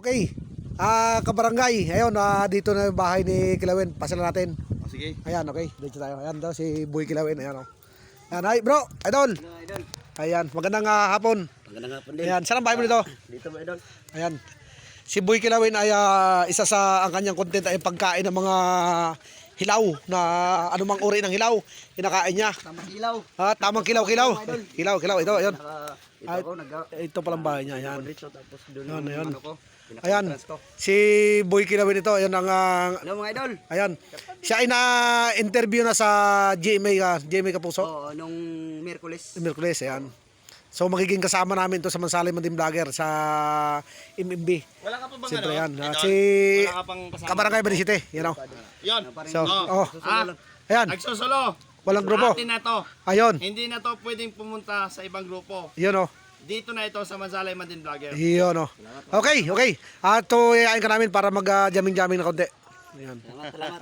Okay. Ah, kabarangay. Ayun, ah, dito na yung bahay ni Kilawin. Pasala natin. O, sige. Ayan, okay. Dito tayo. Ayan daw si Boy Kilawin. Ayan, oh. Ayan, hi, bro. Idol. idol. Ayan, magandang ah, hapon. Magandang hapon din. Ayan, saan ang bahay mo dito? Dito mo, idol. Ayan. Si Boy Kilawin ay ah, isa sa ang kanyang content ay pagkain ng mga hilaw na anumang uri ng hilaw. Kinakain niya. Tama ilaw. Ah, tamang kilaw-kilaw. Kilaw, kilaw. Ito, ayun. Ito nag Ito palang bahay niya. Ayan. Tapos doon ano ko. Ayan. ko. Si Boy Kilawin ito. Ayan ang ah, Hello mga idol. Ayan. Siya ay na-interview na sa GMA ka, GMA Kapuso. Oo, nung Miyerkules. Merkules, ayan. So magiging kasama namin to sa Mansalim Mandim Vlogger sa MMB. Wala ka pa bang Siyempre ano? yan. Ah, Idol? si Wala ka pang kasama? Kabarangay. Yun. So, oh, Ah, ayan. nagsusolo. Walang grupo. Atin na to. Ayun. Hindi na to pwedeng pumunta sa ibang grupo. Yun oh. Dito na ito sa Manzalay Mandin Vlogger. Yun oh. Okay, okay. At to yayain ka namin para mag-jamming-jamming na konti. Ayan. Salamat, salamat.